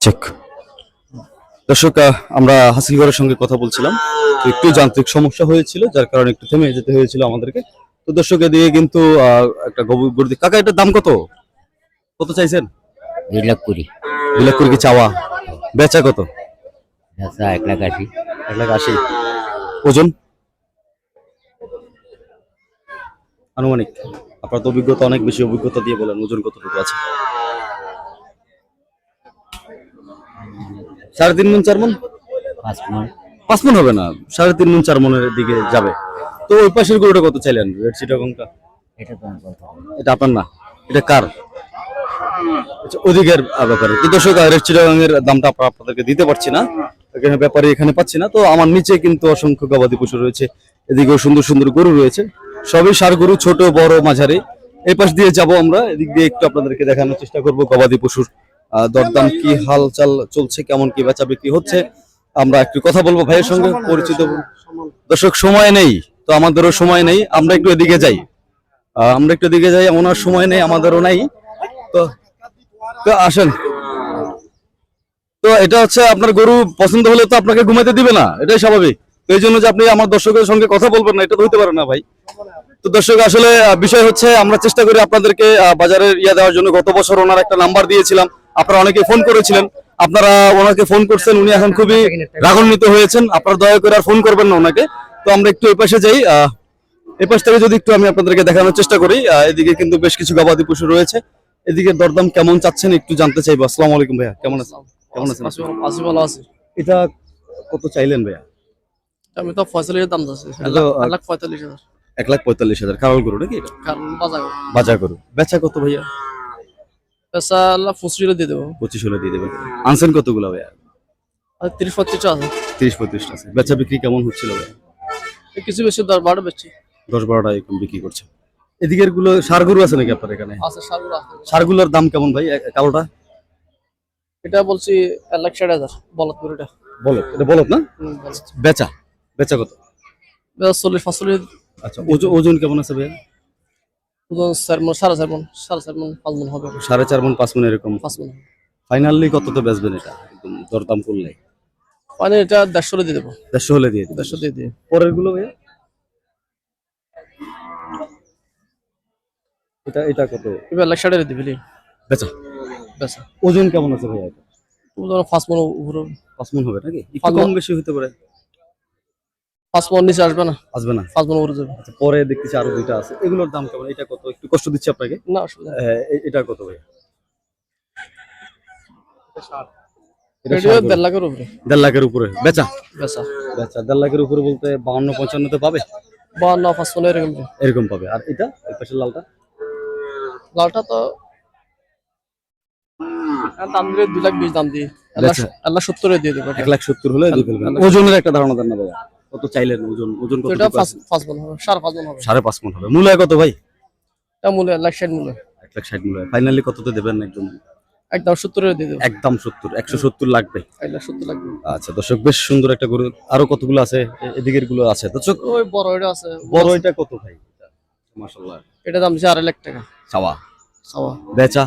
Check দর্শক আমরা হাসিলগড়ের সঙ্গে কথা বলছিলাম। একটু যান্ত্রিক সমস্যা হয়েছিল যার কারণে একটু থেমে যেতে হয়েছিল আমাদেরকে। তো দর্শক দিয়ে কিন্তু একটা গরু- কাকা এটার দাম কত? কত চাইছেন? দুই লাখ কুড়ি। দুই লাখ করে কি চাওয়া? বেচা কত? আচ্ছা এক লাখ আশি। এক লাখ আশি। ওজন? আনুমানিক। আপনার তো অভিজ্ঞতা অনেক বেশি অভিজ্ঞতা দিয়ে বলেন ওজন কতটুকু আছে? সাড়ে তিন মন চার মন? পাঁচ মন। পাঁচ মন হবে না সাড়ে তিন মন চার মনের দিকে যাবে। তো ওই পাশের গরুটা কত চাইলেন রেড সিটাগংটা এটা আপনার না এটা কার? আচ্ছা, ওদিকের আহ, ব্যাপারে। তো দর্শক রেড চিটাগাংয়ের দামটা আপনাদেরকে দিতে পারছি না এখানে ব্যাপারে এখানে পাচ্ছি না। তো আমার নিচে কিন্তু অসংখ্য গবাদি পশু রয়েছে এদিকেও সুন্দর সুন্দর গরু রয়েছে। সবই সার গরু ছোট বড় মাঝারি। এই পাশ দিয়ে যাব আমরা এদিক দিয়ে একটু আপনাদেরকে দেখানোর চেষ্টা করব গবাদি পশুর দরদাম কি হালচাল চলছে, কেমন কি বেচা বিক্রি হচ্ছে, আমরা একটু কথা বলব ভাইয়ের সঙ্গে, পরিচিত দর্শক সময় নেই, তো আমাদেরও সময় নেই, আমরা একটু এদিকে যাই। আমরা একটু এদিকে যাই ওনার সময় নেই, আমাদেরও নাই। তো তো আসেন। তো এটা হচ্ছে আপনার গরু পছন্দ হলে তো আপনাকে ঘুমাইতে দিবে না, এটাই স্বাভাবিক। তো এই জন্য যে আপনি আমার দর্শকের সঙ্গে কথা বলবেন না, এটা তো হইতে পারে না ভাই। তো দর্শক আসলে বিষয় হচ্ছে আমরা চেষ্টা করি আপনাদেরকে বাজারের ইয়া দেওয়ার জন্য। গত বছর ওনার একটা নাম্বার দিয়েছিলাম। আপনারা অনেকে ফোন করেছিলেন। আপনারা ওনাকে ফোন করছেন উনি এখন খুবই রাগান্বিত হয়েছেন। আপনারা দয়া করে আর ফোন করবেন না ওনাকে। তো আমরা একটু এই পাশে যাই। এই পাশ থেকে যদি একটু আমি আপনাদেরকে দেখানোর চেষ্টা করি এদিকে কিন্তু বেশ কিছু গবাদি পশু রয়েছে। এদিকে দরদাম কেমন চাচ্ছেন একটু জানতে চাইব। আসসালামু আলাইকুম ভাইয়া কেমন আছেন? কেমন আছেন? আছি ভালো আছি। এটা কত চাইলেন ভাইয়া? আমি তো পঁয়তাল্লিশ দাম তো, এক লাখ পঁয়তাল্লিশ হাজার। এক লাখ পঁয়তাল্লিশ হাজার। কারণ করু নাকি এটা? কারণ বাজার বাজার করু বেচা কত ভাইয়া? পেশা আল্লাহ পঁচিশ দিয়ে দেবো। পঁচিশ হলে দিয়ে দেবেন। আনছেন কতগুলো ভাইয়া? আর তিরিশ পঁয়ত্রিশ আছে। তিরিশ পঁয়ত্রিশটা আছে। বেচা বিক্রি কেমন হচ্ছিল ভাইয়া? এই কিছু বেশি দশ বারো বেশি দশ বারোটা এরকম বিক্রি করছে। এদিকেরগুলো সার গরু আছে নাকি আপনার এখানে? আছে সারগুলো আছে। সারগুলোর দাম কেমন ভাই? এ- কালোটা? এটা বলছি এক লাখ ষাট হাজার বলত করে এটা। বলো এটা বলো না? হুম, বলত। বেচা বেচা কত? এটা চল্লিশ পাঁচচল্লিশ আচ্ছা ওজন ওজন কেমন আছে ভাইয়া? ওজন মন সাড়ে চার মন সাড়ে চার মন পাঁচ মন হবে। সাড়ে চার মন পাঁচ মন এরকম। পাঁচ মন ফাইনালি কত তো বেচবেন এটা? একদম দরদাম করলে। মানে এটা দেড়শো দিয়ে দেবো। দেড়শো হলে দিয়ে। দেড়শো দিয়ে দিয়ে পরেরগুলো ভাইয়া? এটা এটা কত? এবার লাখ ষাট দিবি বেচা। বেশা ওজন কেমন আছে ভাইয়া এটা? ওজন পাঁচ মন উপরে। পাঁচ মন হবে নাকি? কম। বেশি হতে পারে। নিচে আসবে না। আসবে না? পাঁচ উপরে যাবে। আচ্ছা পরে দেখতেছি আরও দুইটা আছে। এগুলোর দাম কেমন? এটা কত? একটু কষ্ট দিচ্ছি আপনাকে। না অসুবিধা এ- এটা কত ষাট। দেড় লাখের উপরে। দেড় লাখের উপরে। বেচা? বেচা। বেচা। দেড় লাখের উপরে বলতে পঞ্চান্নতে পাবে? মন এরকম। এরকম পাবে। আর এটা? এই পাশের লালটা? লালটা তো দাম দিলে দুই লাখ বিশ দাম দিই এক লাখ- বেচা। এক লাখ সত্তরে দিয়ে দেবো। এক লাখ সত্তর হলে ওজনের একটা ধারণা দেন না ভাইয়া। কত চাইলেন? ওজন ওজন কত এটা পাঁচ মন হবে সাড়ে পাঁচ মন হবে। সাড়ে পাঁচ মন হবে। মূল্য কত ভাই? এটা মূল্য এক লাখ ষাট মূল্য। এক লাখ ষাট মূল্য। ফাইনালি কততে দেবেন একদম একদম সত্তরে দিয়ে দেবো। একদম সত্তর একশো সত্তর লাগবে। এক লাখ সত্তর লাগবে। আচ্ছা দর্শক বেশ সুন্দর একটা গরু। আরও কতগুলো আছে? এদিকেরগুলো আছে। দর্শক ওই বড় এটা আছে। বড় এটা কত ভাই? মাশাল্লাহ এটা দাম দিচ্ছে আড়াই লাখ টাকা। সাওয়া বেচা?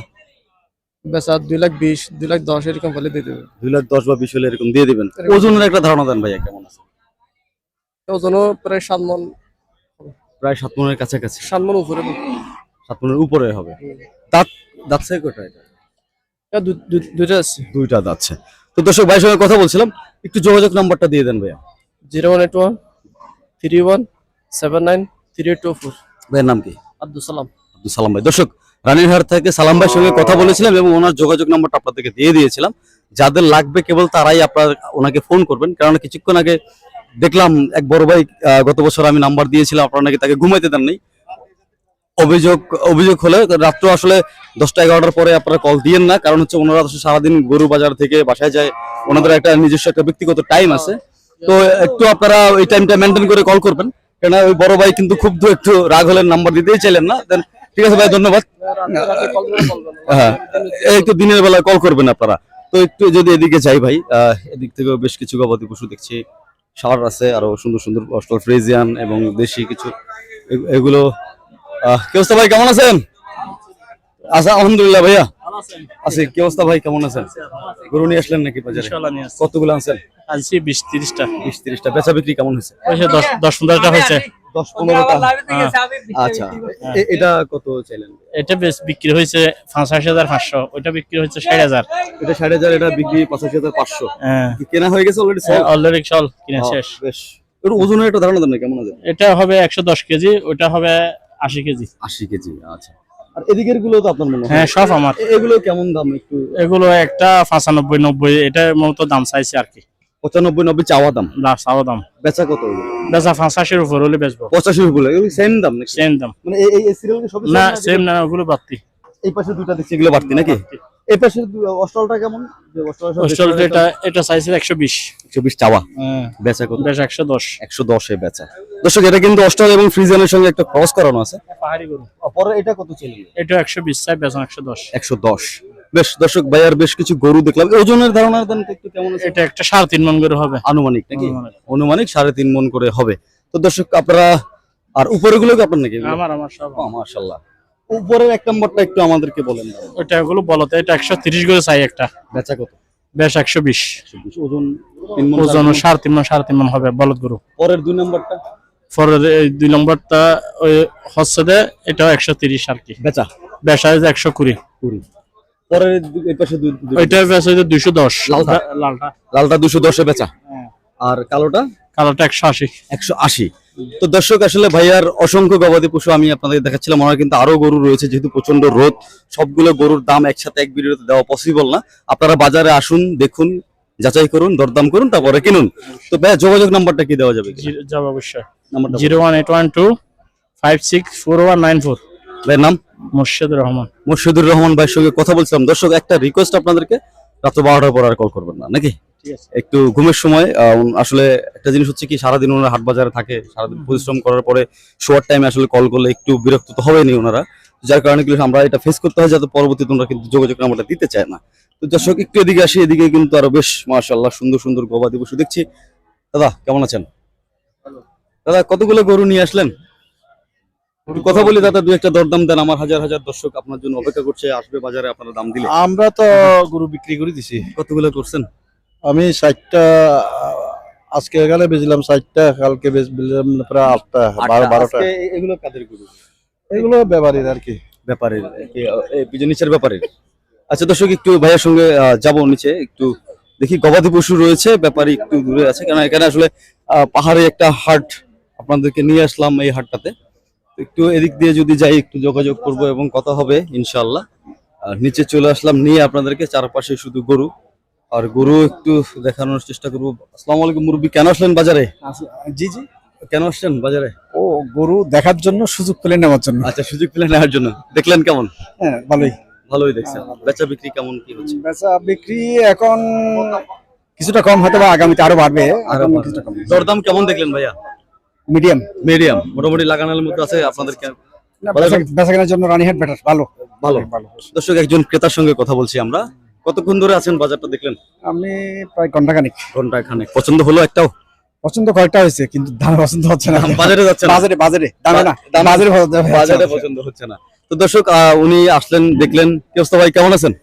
বেচা দুই লাখ বিশ দুই লাখ দশ এরকম হলে দিয়ে দেবে। দুই লাখ দশ বা বিশ হলে এরকম দিয়ে দিবেন। ওজনের একটা ধারণা দেন ভাইয়া কেমন আছে? ওজনও প্রায় সাত মন প্রায় সাত মনের কাছাকাছি। সাত মন উপরে সাত মনের উপরে হবে। দাঁত দাঁত সাই কটা এটা? দুইটা আছে। দুইটা যাচ্ছে তো দর্শক ভাইয়ের সঙ্গে কথা বলছিলাম। একটু যোগাযোগ নাম্বারটা দিয়ে দেন ভাইয়া। Zero one eight one three one seven nine three two four. ভাইয়ের নাম কি? আব্দুল সালাম। আব্দুল সালাম ভাই। দর্শক রানীরহাট থেকে সালাম ভাইয়ের সঙ্গে কথা বলেছিলাম এবং ওনার যোগাযোগ নাম্বারটা আপনাদেরকে দিয়ে দিয়েছিলাম। যাদের লাগবে কেবল তারাই আপনার ওনাকে ফোন করবেন। কারণ কিছুক্ষণ আগে দেখলাম এক বড় ভাই গত বছর আমি নাম্বার দিয়েছিলাম, আপনারা নাকি তাকে ঘুমাইতে দেন নাই। অভিযোগ অভিযোগ হলে, রাত্র আসলে দশটা এগারোটার পরে আপনারা কল দিয়েন না, কারণ হচ্ছে ওনারা সারাদিন গরু বাজার থেকে বাসায় যায়। ওনাদের একটা নিজস্ব একটা ব্যক্তিগত টাইম আছে। তো একটু আপনারা ওই টাইমটা মেনটেন করে কল করবেন। কেন ওই বড় ভাই কিন্তু খুব একটু রাগ হলেন নাম্বার দিতেই চাইলেন না। দেন ঠিক আছে ভাই, ধন্যবাদ। হ্যাঁ একটু দিনের বেলায় কল করবেন আপনারা। তো একটু যদি এদিকে যাই ভাই এদিক থেকেও বেশ কিছু গবাদি পশু দেখছি। সার আছে, আরও সুন্দর সুন্দর অস্ট্রাল ফ্রেজিয়ান এবং দেশি কিছু। এগুলো কেউ ভাই? কেমন আছেন? আচ্ছা আলহামদুলিল্লাহ ভাইয়া। আছে কি অবস্থা ভাই? কেমন আছেন? গরু নিয়ে আসলেন নাকি বাজারে? ইনশাআল্লাহ নিয়ে আসছি। কতগুলো আনছেন? আনছি বিশ তিরিশটা। বিশ তিরিশটা। বেচা বিক্রি কেমন হয়েছে? দশ দশ পনেরোটা হয়েছে। দশ পনেরোটা? আচ্ছা। এটা কত চাইলেন? এটা বেশ বিক্রি হয়েছে পঁচাশি হাজার পাঁচশো। ওইটা বিক্রি হয়েছে ষাট হাজার। এটা ষাট হাজার এটা বিক্রি পঁচাশি হাজার পাঁচশো। হ্যাঁ। কেনা হয়ে গেছে অলরেডি অলরেডি চল কিনে শেষ। বেশ। একটু ওজনের একটা ধারণা দেন না কেমন আছে? এটা হবে একশো দশ কেজি ওটা হবে আশি কেজি। আশি কেজি আচ্ছা। আর এদিকেরগুলো তো আপনার মনে হ্যাঁ? সব আমার। এগুলো কেমন দাম একটু? এগুলো একটা পঁচানব্বই নব্বই এটা মূলত দাম চাইছে আর কি। পঁচানব্বই নব্বই চাওয়া দাম? না চাওয়া দাম। বেচা কত? বেচা পঁচাশির উপর হলে বেচবো। পঁচাশি উপর সেম দাম সেম দাম। মানে এই সিরিয়াল সব না সেম না ওগুলো বাড়তি। এই পাশে দুটা দেখছি এগুলো বাড়তি নাকি? এই পাশে কেমন? এটা এটা চাওয়া হ্যাঁ। বেচা কত? বেচা দর্শক এটা কিন্তু অস্টল এবং ফ্রিজেনের সঙ্গে একটা ক্রস করানো আছে। পাহাড়ি গরু। পরে এটা কত ছিল? এটা একশো বিশ দর্শক ভাইয়ার কিছু গরু দেখলাম। ওজনের ধারণা দেন একটু কেমন এটা একটা সাড়ে তিন মন গরু হবে। আনুমানিক নাকি? আনুমানিক। অনুমানিক সাড়ে তিন মন করে হবে। তো দর্শক আপনারা আর উপরে গুলো কি আপনার নাকি? আমার আমার সব। মাশাল্লাহ উপরের এক নম্বরটা একটু আমাদেরকে বলেন। ওটা ওগুলো বলতে এটা একশো তিরিশ করে চাই একটা। বেচা কত? বেশ একশো বিশ। ওজন ওজন। সাড়ে তিন মন সাড়ে তিন মন হবে বলদ গরু। পরের দুই নম্বরটা? পরের এই দুই নম্বরটা ওই হচ্ছে দে এটাও একশো তিরিশ আর কি। বেচা? বেশ একশো কুড়ি। কুড়ি। পরের এই পাশে ওইটা হইতে দুইশো দশ। লালটা? লালটা। লালটা দুশো দশে বেচা? হ্যাঁ। আর কালোটা? কালোটা একশো আশি। একশো আশি। তো দর্শক আসলে ভাইয়ার অসংখ্য গবাদি পশু আমি আপনাদের দেখাচ্ছিলাম। আমার কিন্তু আরও গরু রয়েছে যেহেতু প্রচণ্ড রোদ। সবগুলো গরুর দাম একসাথে এক ভিডিওতে দেওয়া পসিবল না। আপনারা বাজারে আসুন দেখুন যাচাই করুন দরদাম করুন তারপরে কিনুন। তো ভাইয়া যোগাযোগ নাম্বারটা কি দেওয়া যাবে যাব অবশ্যই। নাম্বারটা zero one eight one two five six four one nine four. ভাইয়ের নাম? মুর্শিদুর রহমান। মুর্শিদুর রহমান ভাইয়ের সঙ্গে কথা বলছিলাম। দর্শক একটা রিকোয়েস্ট আপনাদেরকে। রাত্র বারোটার পর আর কল করবেন না নাকি? একটু ঘুমের সময় আসলে একটা জিনিস হচ্ছে কি সারাদিন ওনারা হাট বাজারে থাকে সারাদিন পরিশ্রম করার পরে শোয়ার টাইমে আসলে কল করলে একটু বিরক্ত তো হবেনি ওনারা। যার কারণে কিন্তু আমরা এটা ফেস করতে হয় যাতে পরবর্তীতে ওনারা কিন্তু যোগাযোগ নাম্বারটা দিতে চায় না। তো দর্শক একটু এদিকে আসি এদিকে কিন্তু আরও বেশ মাশাল্লাহ সুন্দর সুন্দর গবাদি পশু দেখছি। দাদা কেমন আছেন? দাদা কতগুলো গরু নিয়ে আসলেন? একটু কথা বলি দাদা দু একটা দরদাম দেন। আমার হাজার হাজার দর্শক আপনার জন্য অপেক্ষা করছে আসবে বাজারে আপনারা দাম দিলে। আমরা তো গরু বিক্রি করে দিছি। কতগুলো করছেন? আমি ষাটটা আজকে এখানে বেচলাম ষাটটা কালকে বেচলাম প্রায় আটটা বারো বারোটা। এগুলো কাদের গরু? এগুলো ব্যাপারীর আর কি। ব্যাপারের নিচের ব্যাপারের। আচ্ছা দর্শক একটু ভাইয়ের সঙ্গে যাব নিচে একটু দেখি গবাদি পশু রয়েছে ব্যাপারী একটু দূরে আছে। কারণ এখানে আসলে আহ, পাহাড়ে একটা হাট আপনাদেরকে নিয়ে আসলাম এই হাটটাতে। একটু এদিক দিয়ে যদি যাই একটু যোগাযোগ করব এবং কথা হবে ইনশাল্লাহ আর নিচে চলে আসলাম নিয়ে আপনাদেরকে চারপাশে শুধু গরু। আর গরু একটু দেখানোর চেষ্টা করব। আসসালামু আলাইকুম মুরব্বী কেন আসলেন বাজারে? জি জি। কেন আসছেন বাজারে? ও গরু দেখার জন্য সুযোগ পেলে নেওয়ার জন্য। আচ্ছা সুযোগ পেলেন নেওয়ার জন্য। দেখলেন কেমন? হ্যাঁ ভালোই। ভালোই দেখছেন। বেচা বিক্রি কেমন কি হচ্ছে? বেচা বিক্রি এখন কিছুটা কম হয়তো বা আগামীতে আরও বাড়বে। আরও কিছুটা কম। দরদাম কেমন দেখলেন ভাইয়া? মিডিয়াম। মিডিয়াম। মোটামুটি লাগানোর মতো আছে আপনাদের কে- বেচা কেনার জন্য রানীহাট বেটার ভালো। ভালো। ভালো দর্শক একজন ক্রেতার সঙ্গে কথা বলছি আমরা। কতক্ষণ ধরে আছেন বাজারটা দেখলেন? আমি প্রায় ঘন্টাখানিক। ঘণ্টা খানেক পছন্দ হলো একটাও? পছন্দ কয়টা হয়েছে কিন্তু দাম পছন্দ হচ্ছে না। বাজারে যাচ্ছে না। বাজারে বাজারে। দামে না দামে- বাজারে পছন্দ বাজারে পছন্দ হচ্ছে না। তো দর্শক আহ, উনি আসলেন দেখলেন। কি অবস্থা ভাই কেমন আছেন?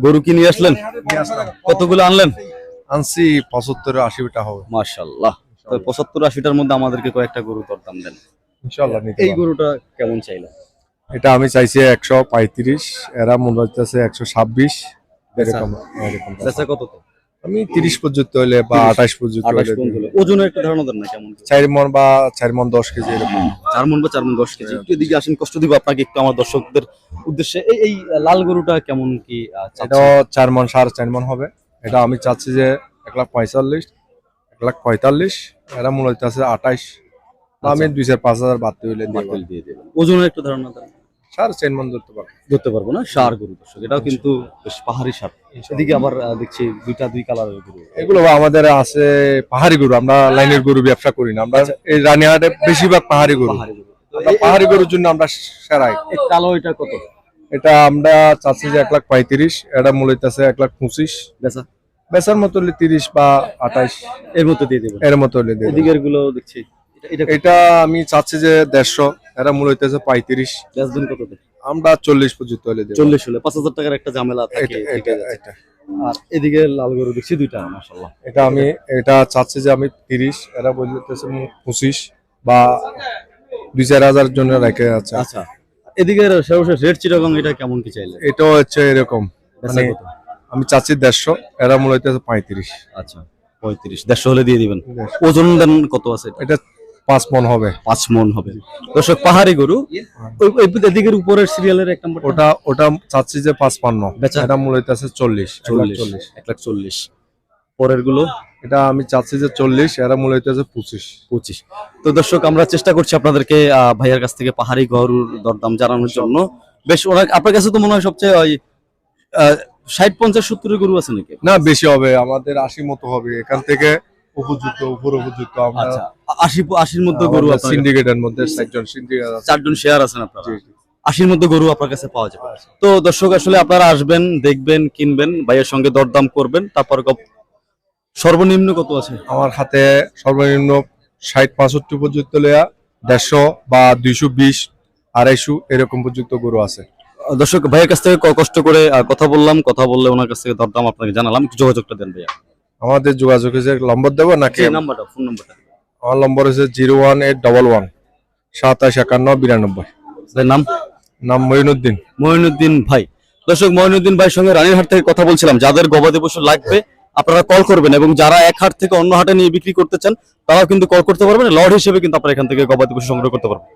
গরু কি নিয়ে আসলেন? কতগুলো আনলেন? আনছি পঁচাত্তর আশিটা হবে। মার্শাল্লাহ পঁচাত্তর আশিটার মধ্যে আমাদেরকে কয়েকটা গরু দরদাম দেন। ইনশাল্লাহ এই গরুটা কেমন চাইলেন? এটা আমি চাইছি একশো পঁয়ত্রিশ এরা মনে হচ্ছে একশো ছাব্বিশ এরকম এরকম কত তো? আমি তিরিশ পর্যন্ত হইলে বা আঠাশ পর্যন্ত হলো। ওজনের একটা ধারণা দেন না কেমন চার মন বা চার মন দশ কেজি এরকম। চার মন বা চার মন দশ কেজি। একটু এদিকে আসেন কষ্ট দিব আপনাকে একটু আমার দর্শকদের উদ্দেশ্যে। এই এই লাল গরুটা কেমন কি? এটাও চার মন সাড়ে চার মন হবে। এটা আমি চাচ্ছি যে এক লাখ পঁয়তাল্লিশ এক লাখ পঁয়তাল্লিশ এরা মূলত আছে আঠাইশ। আমি দুই চার পাঁচ হাজার বাড়তে হইলে দিয়ে দেবেন ওজনের একটু ধারণা দেন। সাড়ে চার মন ধরতে পারব। ধরতে পারব না? সার গরু দর্শক এটাও কিন্তু বেশ পাহাড়ি সার। এদিকে আবার দেখছি দুইটা দুই কালারের গরু। এগুলো আমাদের আছে পাহাড়ি গরু আমরা লাইনের গরু ব্যবসা করি না। আমরা এই রানিহাটে বেশিরভাগ পাহাড়ি গরু। পাহাড়ি গরুর জন্য আমরা সেরাই। কালো এটা কত? এটা আমরা চাচ্ছি যে এক লাখ পঁয়ত্রিশ এটা মূলত আছে এক লাখ পঁচিশ। বেচা। বেচার মতো হলে তিরিশ বা আঠাইশ। এর মধ্যে দিয়ে দেবেন? এর মতো হলে দিয়ে এদিকেরগুলো দেখছি। এটা- এটা এটা আমি চাচ্ছি যে দেড়শো। এরা মূল আছে পঁয়ত্রিশ। বেচবেন কত আমরা চল্লিশ পর্যন্ত হলে দেবো। চল্লিশ হলে পাঁচ হাজার টাকার একটা ঝামেলা থাকে এটা এটা। এটা। আর এদিকে লাল গরু দেখছি দুইটা মাসাল্লাহ এটা আমি এটা চাচ্ছি যে আমি তিরিশ। এরা বলতেছে পঁচিশ বা দুই চার হাজার জন্য রেখে আছে। আচ্ছা। এদিকে সর্বশেষ রেড চিটাগং এটা কেমন কি চাইলে এটাও হচ্ছে এরকম। মানে? আমি চাচ্ছি দেড়শো এরা মূল হইতেছে পঁয়ত্রিশ। আচ্ছা পঁয়ত্রিশ দেড়শো হলে দিয়ে দিবেন। ওজন দেন কত আছে এটা? পাঁচ মন হবে। পাঁচ মন হবে। দর্শক পাহাড়ি গরু এদিকের উপরের সিরিয়ালের এক নম্বর ওটা ওটা চাচ্ছি যে পাঁচ পান্ন? এটা মূল হইতেছে চল্লিশ চল্লিশ এক লাখ চল্লিশ। পরেরগুলো এটা আমি চাচ্ছি যে চল্লিশ এরা মূল হইতেছে পঁচিশ। পঁচিশ। তো দর্শক আমরা চেষ্টা করছি আপনাদেরকে আহ, ভাইয়ার কাছ থেকে পাহাড়ি গরুর দরদাম জানানোর জন্য। বেশ ওরা আপনার কাছে তো মনে হয় সবচেয়ে ওই ষাট পঞ্চাশ সত্তরের গরু আছে নাকি? না বেশি হবে। আমাদের আশি মতো হবে। এখান থেকে উপযুক্ত উপর উপযুক্ত। আমরা আচ্ছা। আশি আশির মধ্যে গরু আপনার সিন্ডিকেটের মধ্যে সিন্ডিকেট চারজন শেয়ার আছেন আপনারা। আশির মধ্যে গরু আপনার কাছে পাওয়া যাবে। তো দর্শক আসলে আপনারা আসবেন দেখবেন কিনবেন ভাইয়ের সঙ্গে দরদাম করবেন। তারপর সর্বনিম্ন কত আছে? আমার হাতে সর্বনিম্ন ষাট পঁয়ষট্টি পর্যন্ত লেয়া দেড়শো বা দুইশো বিশ আড়াইশো এরকম পর্যন্ত গরু আছে। দর্শক ভাইয়ের কাছ থেকে কষ্ট করে কথা বললাম। কথা বললে ওনার কাছ থেকে দরদাম আপনাকে জানালাম। একটু যোগাযোগটা দেন ভাইয়া। আমাদের যোগাযোগ হয়েছে নম্বর দেবো নাকি? নাম্বারটা ফোন নাম্বারটা। আমার নম্বর হচ্ছে zero one eight double one সাতাশ একান্ন বিরানব্বই। নাম? নাম মঈনুদ্দিন। মঈনুদ্দিন ভাই। দর্শক মঈনুদ্দিন ভাইয়ের সঙ্গে রানীরহাট থেকে কথা বলছিলাম। যাদের গবাদি পশু লাগবে আপনারা কল করবেন এবং যারা এক হাট থেকে অন্য হাটে নিয়ে বিক্রি করতে চান তারাও কিন্তু কল করতে পারবেন। লর্ড হিসেবে কিন্তু আপনারা এখান থেকে গবাদি পশু সংগ্রহ করতে পারবেন।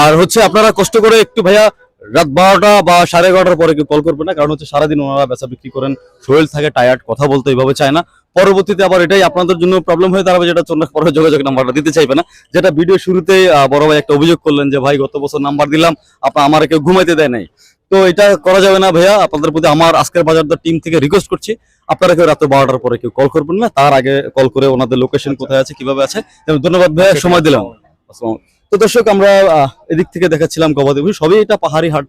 আর হচ্ছে আপনারা কষ্ট করে একটু ভাইয়া রাত বারোটা বা সাড়ে এগারোটার পরে কেউ কল করবে না কারণ হচ্ছে সারাদিন ওনারা বেচা বিক্রি করেন শরীর থাকে টায়ার্ড কথা বলতে এইভাবে চায় না। পরবর্তীতে আবার এটাই আপনাদের জন্য প্রবলেম হয়ে দাঁড়াবে যেটা চন্দ্র পরে যোগাযোগ নাম্বারটা দিতে চাইবে না। যেটা ভিডিও শুরুতে বড় ভাই একটা অভিযোগ করলেন যে ভাই গত বছর নাম্বার দিলাম আপনার আমার কেউ ঘুমাইতে দেয় নাই। তো এটা করা যাবে না ভাইয়া আপনাদের প্রতি আমার আজকের বাজার দর টিম থেকে রিকোয়েস্ট করছি। আপনারা কেউ রাতে বারোটার পরে কেউ কল করবেন না তার আগে কল করে ওনাদের লোকেশন কোথায় আছে কীভাবে আছে। ধন্যবাদ ভাইয়া সময় দিলাম। আসসালামু। তো দর্শক আমরা আহ, এদিক থেকে দেখাচ্ছিলাম গবাদি পশু। সবই এটা পাহাড়ি হাট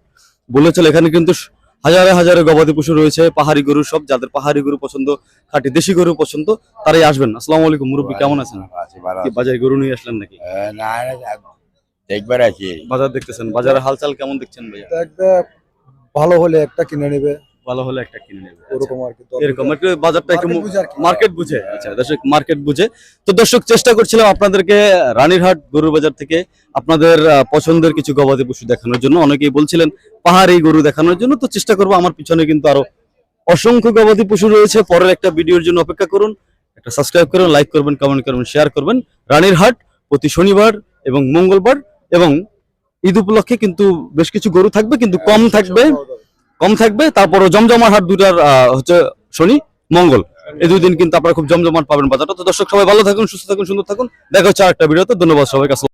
বলেছিল এখানে কিন্তু হাজারে হাজারে গবাদি পশু রয়েছে পাহাড়ি গরু সব। যাদের পাহাড়ি গরু পছন্দ খাঁটি দেশি গরু পছন্দ তারাই আসবেন। আসসালামু আলাইকুম মুরব্বী কেমন আছেন? বাজারে গরু নিয়ে আসলেন নাকি? দেখবার আছি। বাজার দেখতেছেন। বাজারে হালচাল কেমন দেখছেন ভাইয়া? ভালো হলে একটা কিনে নেবে। ভালো হলে একটা কিনে নেবে। আচ্ছা। ওরকম আর কি এরকম বাজারটা একটু মার্কেট বুঝে আচ্ছা দর্শক মার্কেট বুঝে। তো দর্শক চেষ্টা করছিলাম আপনাদেরকে রানীরহাট গরুর বাজার থেকে আপনাদের পছন্দের কিছু গবাদি পশু দেখানোর জন্য। অনেকেই বলছিলেন পাহাড়ি গরু দেখানোর জন্য। তো চেষ্টা করব আমার পিছনে কিন্তু আরও অসংখ্য গবাদি পশু রয়েছে। পরের একটা ভিডিওর জন্য অপেক্ষা করুন। একটা সাবস্ক্রাইব করুন লাইক করবেন কমেন্ট করবেন শেয়ার করবেন। রানীরহাট প্রতি শনিবার এবং মঙ্গলবার এবং ঈদ উপলক্ষে কিন্তু বেশ কিছু গরু থাকবে কিন্তু কম থাকবে। কম থাকবে, তারপরও জমজমার হাট দুটার হচ্ছে শনি, মঙ্গল। এই দুই দিন কিন্তু আপনারা খুব জমজমাট পাবেন বাজারটা। তো দর্শক, সবাই ভালো থাকুন, সুস্থ থাকুন, সুন্দর থাকুন। দেখা হচ্ছে আরেকটা ভিডিওতে। ধন্যবাদ সবাইকে।